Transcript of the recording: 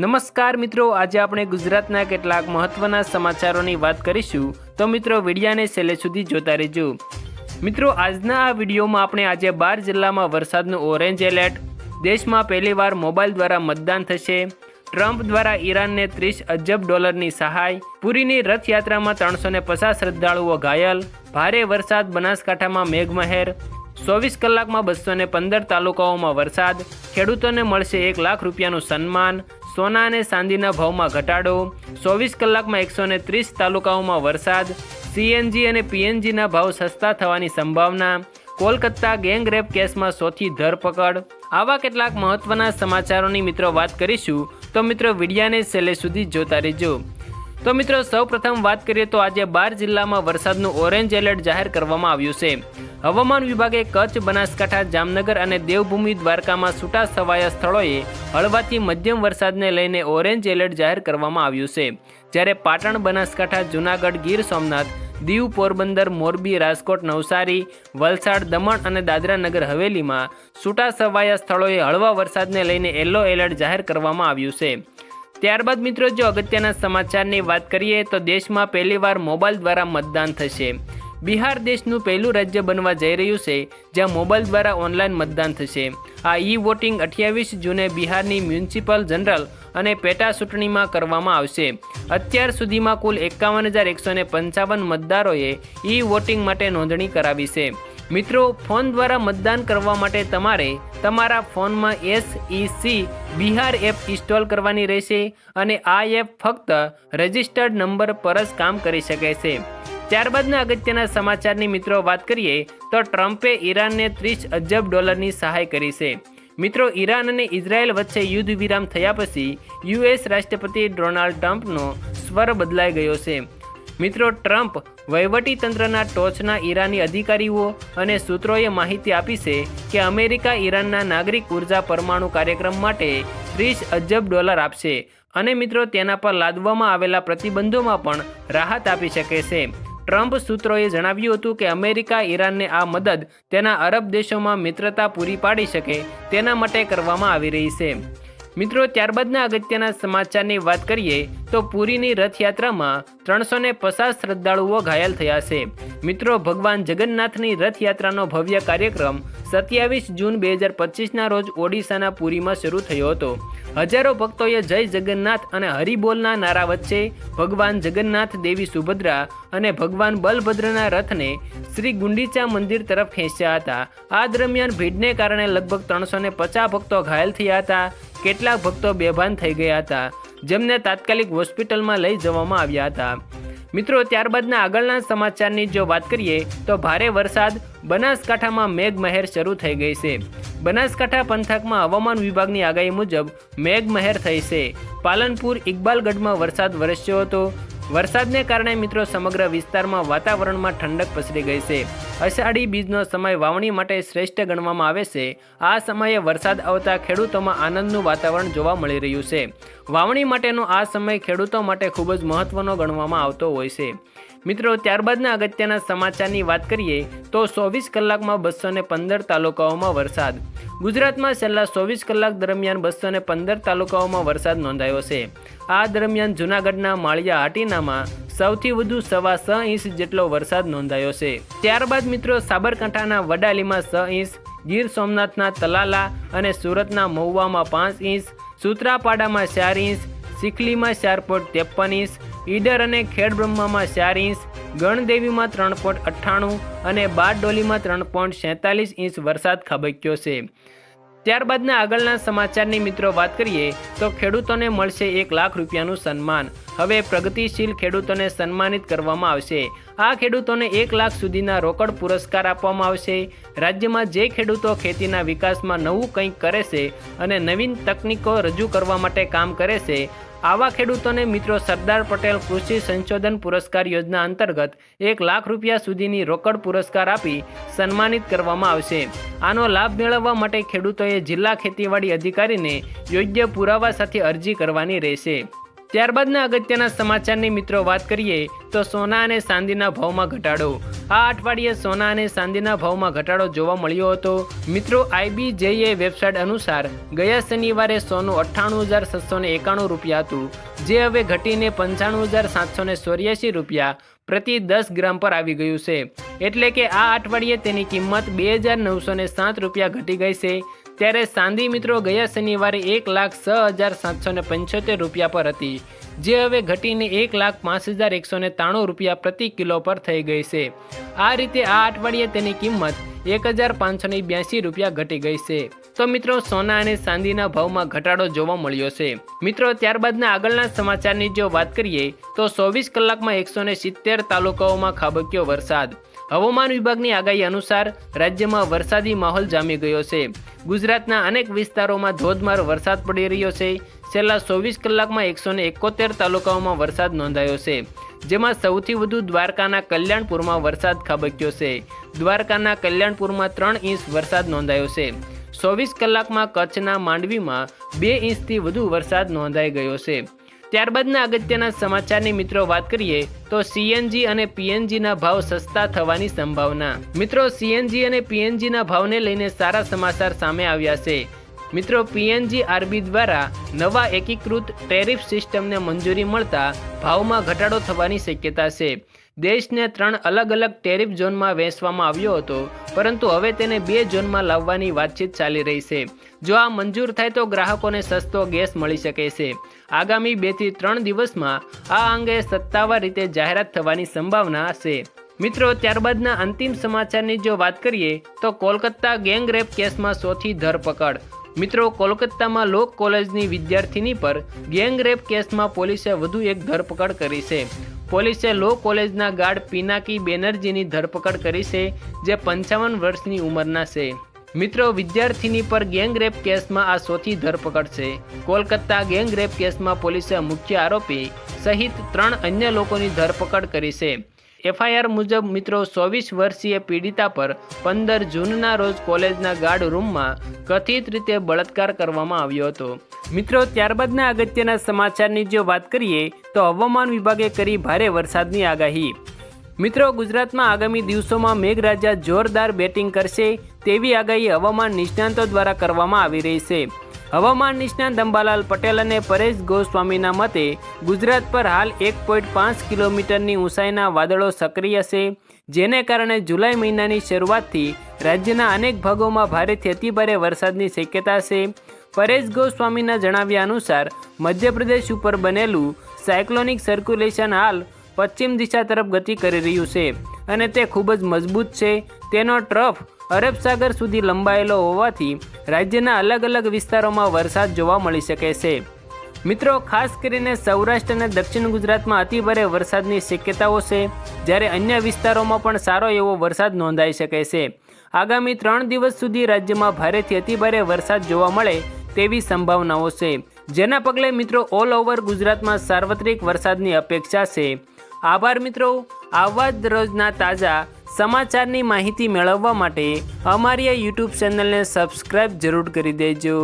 નમસ્કાર મિત્રો, આજે આપણે ગુજરાતના કેટલાક મહત્વના સમાચારોની વાત કરીશું. તો મિત્રો, વિડિયાને છેલ્લે સુધી જોતા રહેજો. મિત્રો, આજના આ વિડીયોમાં આપણે આજે બાર જિલ્લામાં વરસાદનું ઓરેન્જ એલર્ટ, દેશમાં પહેલીવાર મોબાઈલ દ્વારા મતદાન થશે, ટ્રમ્પ દ્વારા ઈરાનને ત્રીસ અજબ ડોલરની સહાય, પુરીની રથયાત્રામાં ત્રણસો ને પચાસ શ્રદ્ધાળુઓ ઘાયલ, ભારે વરસાદ બનાસકાંઠામાં મેઘમહેર, ચોવીસ કલાકમાં બસો પંદર તાલુકાઓમાં વરસાદ, ખેડૂતોને મળશે એક લાખ રૂપિયાનું સન્માન સોના અને ચાંદીના ભાવમાં ઘટાડો, ચોવીસ કલાકમાં એકસો ને ત્રીસ તાલુકાઓમાં વરસાદ સીએનજી અને પીએનજીના ભાવ સસ્તા થવાની સંભાવના, કોલકાતા ગેંગ રેપ કેસમાં ચોથી ધરપકડ. આવા કેટલાક મહત્વના સમાચારોની મિત્રો વાત કરીશું, તો મિત્રો વિડિયાને છેલ્લે સુધી જોતા રહેજો. તો મિત્રો, સૌપ્રથમ વાત કરીએ તો આજે બાર જિલ્લામાં વરસાદનું ઓરેન્જ એલર્ટ જાહેર કરવામાં આવ્યું છે. હવામાન વિભાગે કચ્છ, બનાસકાંઠા, જામનગર અને દેવભૂમિ દ્વારકામાં છૂટા છવાયા સ્થળોએ હળવાથી મધ્યમ વરસાદને લઈને ઓરેન્જ એલર્ટ જાહેર કરવામાં આવ્યું છે. જ્યારે પાટણ, બનાસકાંઠા, જૂનાગઢ, ગીર સોમનાથ, દીવ, પોરબંદર, મોરબી, રાજકોટ, નવસારી, વલસાડ, દમણ અને દાદરા નગર હવેલીમાં છૂટા છવાયા સ્થળોએ હળવા વરસાદને લઈને યલો એલર્ટ જાહેર કરવામાં આવ્યું છે. ત્યારબાદ મિત્રો, જો અગત્યના સમાચારની વાત કરીએ, તો દેશમાં પહેલીવાર મોબાઈલ દ્વારા મતદાન થશે. બિહાર દેશનું પહેલું રાજ્ય બનવા જઈ રહ્યું છે, જ્યાં મોબાઈલ દ્વારા ઓનલાઈન મતદાન થશે. આ ઈ વોટિંગ અઠ્યાવીસ જૂને બિહારની મ્યુનિસિપલ જનરલ અને પેટા ચૂંટણીમાં કરવામાં આવશે. અત્યાર સુધીમાં કુલ એકાવન હજાર એકસો પંચાવન મતદારોએ ઈ વોટિંગ માટે નોંધણી કરાવી છે. મિત્રો, ફોન દ્વારા મતદાન કરવા માટે તમારે તમારા ફોનમાં એસઈસી બિહાર એપ ઇન્સ્ટોલ કરવાની રહેશે અને આ એપ ફક્ત રજિસ્ટર્ડ નંબર પર જ કામ કરી શકે છે. ત્યારબાદના અગત્યના સમાચારની મિત્રો વાત કરીએ તો ટ્રમ્પે ઈરાનને ત્રીસ અજબ ડોલરની સહાય કરી છે. મિત્રો, ઈરાન અને ઇઝરાયલ વચ્ચે યુદ્ધ વિરામ થયા પછી યુએસ રાષ્ટ્રપતિ ડોનાલ્ડ ટ્રમ્પનો સ્વર બદલાઈ ગયો છે. મિત્રો, ટ્રમ્પ વહીવટીતંત્રના ટોચના ઈરાની અધિકારીઓ અને સૂત્રોએ માહિતી આપી છે કે અમેરિકા ઈરાનના નાગરિક ઊર્જા પરમાણુ કાર્યક્રમ માટે ત્રીસ અજબ ડોલર આપશે અને મિત્રો, તેના પર લાદવામાં આવેલા પ્રતિબંધોમાં પણ રાહત આપી શકે છે. ટ્રમ્પ સૂત્રોએ જણાવ્યું હતું કે અમેરિકા ઈરાનને આ મદદ તેના અરબ દેશોમાં મિત્રતા પૂરી પાડી શકે તેના માટે કરવામાં આવી રહી છે. મિત્રો, ત્યારબાદના અગત્યના સમાચારની વાત કરીએ, તો પુરીની રથયાત્રામાં ત્રણસો ને પચાસ શ્રદ્ધાળુઓ ઘાયલ થયા છે. મિત્રો, ભગવાન જગન્નાથની રથયાત્રાનો ભવ્ય કાર્યક્રમ સત્યાવીસ જૂન બે હજાર પચીસના રોજ ઓડિશાના પુરીમાં શરૂ થયો હતો. હજારો ભક્તોએ જય જગન્નાથ અને હરિબોલના નારા વચ્ચે ભગવાન જગન્નાથ, દેવી સુભદ્રા અને ભગવાન બલભદ્રના રથને શ્રી ગુંડીચા મંદિર તરફ ખેંચ્યા હતા. આ દરમિયાન ભીડને કારણે લગભગ ત્રણસો ને પચાસ ભક્તો ઘાયલ થયા હતા. કેટલાક ભક્તો બેભાન થઈ ગયા હતા, જેમને તાત્કાલિક હોસ્પિટલમાં લઈ જવામાં આવ્યા હતા. મિત્રો, ત્યારબાદના આગળના સમાચારની જો વાત કરીએ, તો ભારે વરસાદ બનાસકાંઠામાં મેઘમહેર શરૂ થઈ ગઈ છે. બનાસકાંઠા પંથકમાં હવામાન વિભાગની આગાહી મુજબ મેઘમહેર થઈ છે. પાલનપુર, ઇકબાલગઢમાં વરસાદ વરસ્યો હતો. વરસાદને કારણે મિત્રો સમગ્ર વિસ્તારમાં વાતાવરણમાં ઠંડક પસરી ગઈ છે. અષાઢી બીજનો સમય વાવણી માટે શ્રેષ્ઠ ગણવામાં આવે છે. આ સમયે વરસાદ આવતા ખેડૂતોમાં આનંદનું વાતાવરણ જોવા મળી રહ્યું છે. વાવણી માટેનો આ સમય ખેડૂતો માટે ખૂબ જ મહત્વનો ગણવામાં આવતો હોય છે. મિત્રો, ત્યારબાદના અગત્યના સમાચારની વાત કરીએ, તો ચોવીસ કલાકમાં બસો પંદર તાલુકાઓમાં વરસાદ. ગુજરાતમાં છેલ્લા ચોવીસ કલાક દરમિયાન બસો પંદર તાલુકાઓમાં વરસાદ નોંધાયો છે. આ દરમિયાન જૂનાગઢના માળિયા હાટીનામાં સૌથી વધુ સવા છ ઇંચ જેટલો વરસાદ નોંધાયો છે. ત્યારબાદ મિત્રો, સાબરકાંઠાના વડાલીમાં છ ઇંચ, ગીર સોમનાથના તલાલા અને સુરતના મહુવામાં પાંચ ઇંચ, સુત્રાપાડામાં ચાર ઇંચ ચીખલીમાં ચાર પોઈન્ટ ત્રેપન ઇંચ ઈડર અને ખેડબ્રહ્મામાં ચાર ઇંચ, ગણદેવીમાં ત્રણ પોઈન્ટ અઠ્ઠાણું અને બારડોલીમાં ત્રણ પોઈન્ટ સેતાલીસ ઇંચ વરસાદ ખાબક્યો છે. ત્યારબાદના આગળના સમાચારની મિત્રો વાત કરીએ તો ખેડૂતોને મળશે એક લાખ રૂપિયાનું સન્માન. હવે પ્રગતિશીલ ખેડૂતોને સન્માનિત કરવામાં આવશે. આ ખેડૂતોને એક લાખ સુધીના રોકડ પુરસ્કાર આપવામાં આવશે. રાજ્યમાં જે ખેડૂતો ખેતીના વિકાસમાં નવું કંઈક કરે છે અને નવીન તકનીકો રજૂ કરવા માટે કામ કરે છે આવા ખેડૂતોને મિત્રો સરદાર પટેલ કૃષિ સંશોધન પુરસ્કાર યોજના અંતર્ગત એક લાખ રૂપિયા સુધીની રોકડ પુરસ્કાર આપી સન્માનિત કરવામાં આવશે. આનો લાભ મેળવવા માટે ખેડૂતોએ જિલ્લા ખેતીવાડી અધિકારીને યોગ્ય પુરાવા સાથે અરજી કરવાની રહેશે. ત્યારબાદના અગત્યના સમાચારની મિત્રો વાત કરીએ તો સોના અને ચાંદીના ભાવમાં ઘટાડો. આ અઠવાડિયે સોના અને ચાંદીના ભાવમાં ઘટાડો જોવા મળ્યો હતો. મિત્રો આઈબીજેએ વેબસાઇટ અનુસાર ગયા શનિવારે સોનું અઠ્ઠાણું હજાર છસો એકાણું રૂપિયા હતું, જે હવે ઘટીને પંચાણું હજાર સાતસો ચોર્યાસી રૂપિયા પ્રતિ દસ ગ્રામ પર આવી ગયું છે. એટલે કે આ અઠવાડિયે તેની કિંમત બે હજાર નવસો સાત રૂપિયા ઘટી ગઈ છે. ત્યારે સાંદી મિત્રો ગયા શનિવારે એક લાખ છ હજાર સાતસો ને પંચોતેર રૂપિયા પર હતી, જે હવે ઘટીને એક લાખ પાંચ હજાર એકસો ને ત્રાણું રૂપિયા પ્રતિ કિલો પર થઈ ગઈ છે. આ રીતે આ અઠવાડિયે તેની કિંમત એક હજાર પાંચસો ને બ્યાસી રૂપિયા ઘટી ગઈ છે. તો મિત્રો, સોના અને ચાંદીના ભાવમાં ઘટાડો જોવા મળ્યો છે. મિત્રો, ત્યારબાદના આગળના સમાચારની જો વાત કરીએ, તો ચોવીસ કલાકમાં એકસો ને સિત્તેર તાલુકાઓમાં ખાબક્યો વરસાદ. હવામાન વિભાગની આગાહી અનુસાર રાજ્યમાં વરસાદી માહોલ જામી ગયો છે. ગુજરાતના અનેક વિસ્તારોમાં ધોધમાર વરસાદ પડી રહ્યો છે. છેલ્લા ચોવીસ કલાકમાં એકસો એકોતેર તાલુકાઓમાં વરસાદ નોંધાયો છે. જેમાં સૌથી વધુ દ્વારકાના કલ્યાણપુરમાં વરસાદ ખાબક્યો છે. દ્વારકાના કલ્યાણપુરમાં ત્રણ ઇંચ વરસાદ નોંધાયો છે. ચોવીસ કલાકમાં કચ્છના માંડવીમાં બે ઇંચથી વધુ વરસાદ નોંધાઈ ગયો છે. ત્યારબાદના અગત્યના સમાચારની મિત્રો વાત કરીએ, તો સીએનજી અને પીએનજીના ભાવ સસ્તા થવાની સંભાવના. મિત્રો સીએનજી અને પીએનજીના ભાવને લઈને સારા સમાચાર સામે આવ્યા છે. મિત્રો પીએનજી આરબી દ્વારા નવા એકીકૃત ટેરિફ સિસ્ટમને મંજૂરી મળતા ભાવમાં ઘટાડો થવાની શક્યતા છે. દેશને ત્રણ અલગ અલગ ટેરિફ ઝોનમાં વહેંચવામાં આવ્યો હતો, પરંતુ હવે તેને બે ઝોનમાં લાવવાની વાતચીત ચાલી રહી છે. જો આ મંજૂર થાય તો ગ્રાહકોને સસ્તો ગેસ મળી શકે છે. આગામી બેથી ત્રણ દિવસમાં આ અંગે સત્તાવાર રીતે જાહેરાત થવાની સંભાવના છે. મિત્રો, ત્યારબાદના અંતિમ સમાચારની જો વાત કરીએ, તો કોલકાતા ગેંગ રેપ કેસમાં સોથી ધરપકડ. મિત્રો, કોલકાતામાં લોક કોલેજની વિદ્યાર્થીની પર ગેંગ રેપ કેસમાં પોલીસે વધુ એક ધરપકડ કરી છે. પોલીસે લો કોલેજના ગાર્ડ પિનાકી બેનર્જીની ધરપકડ કરી છે, જે પંચાવન વર્ષની ઉંમરના છે. મિત્રો, વિદ્યાર્થીની પર ગેંગ રેપ કેસમાં આ સૌથી ધરપકડ છે. કોલકાતા ગેંગ રેપ કેસમાં પોલીસે મુખ્ય આરોપી સહિત ત્રણ અન્ય લોકોની ધરપકડ કરી છે. એફઆઈઆર મુજબ મિત્રો ચોવીસ વર્ષીય પીડિતા પર પંદર જૂનના રોજ કોલેજના ગાર્ડ રૂમમાં કથિત રીતે બળાત્કાર કરવામાં આવ્યો હતો. મિત્રો, ત્યારબાદના અગત્યના સમાચારની જો વાત કરીએ, તો હવામાન વિભાગે કરી ભારે વરસાદની આગાહી. મિત્રો, ગુજરાતમાં આગામી દિવસોમાં મેઘરાજા જોરદાર બેટિંગ કરશે તેવી આગાહી હવામાન નિષ્ણાંતો દ્વારા કરવામાં આવી રહી છે. હવામાન નિષ્ણાંત દંબાલાલ પટેલ અને પરેશ ગોસ્વામીના મતે ગુજરાત પર હાલ એક પોઈન્ટ પાંચ કિલોમીટરની ઊંચાઈના વાદળો સક્રિય છે, જેને કારણે જુલાઈ મહિનાની શરૂઆતથી રાજ્યના અનેક ભાગોમાં ભારેથી અતિભારે વરસાદની શક્યતા છે. પરેશ ગોસ્વામીના જણાવ્યા અનુસાર, મધ્યપ્રદેશ ઉપર બનેલું સાયક્લોનિક સર્ક્યુલેશન હાલ પશ્ચિમ દિશા તરફ ગતિ કરી રહ્યું છે અને તે ખૂબ જ મજબૂત છે. તેનો ટ્રફ અરબ સાગર સુધી લંબાયેલો હોવાથી રાજ્યના અલગ અલગ વિસ્તારોમાં વરસાદ જોવા મળી શકે છે. મિત્રો, ખાસ કરીને સૌરાષ્ટ્ર અને દક્ષિણ ગુજરાતમાં અતિભારે વરસાદની શક્યતાઓ છે, જ્યારે અન્ય વિસ્તારોમાં પણ સારો એવો વરસાદ નોંધાઈ શકે છે. આગામી ત્રણ દિવસ સુધી રાજ્યમાં ભારેથી અતિભારે વરસાદ જોવા મળે તેવી સંભાવનાઓ છે. જેના પગલે મિત્રો ઓલ ઓવર ગુજરાતમાં સાર્વત્રિક વરસાદની અપેક્ષા છે. આભાર મિત્રો. આવા જ રોજના તાજા સમાચારની માહિતી મેળવવા માટે અમારી આ યુટ્યુબ ચેનલને સબસ્ક્રાઈબ જરૂર કરી દેજો.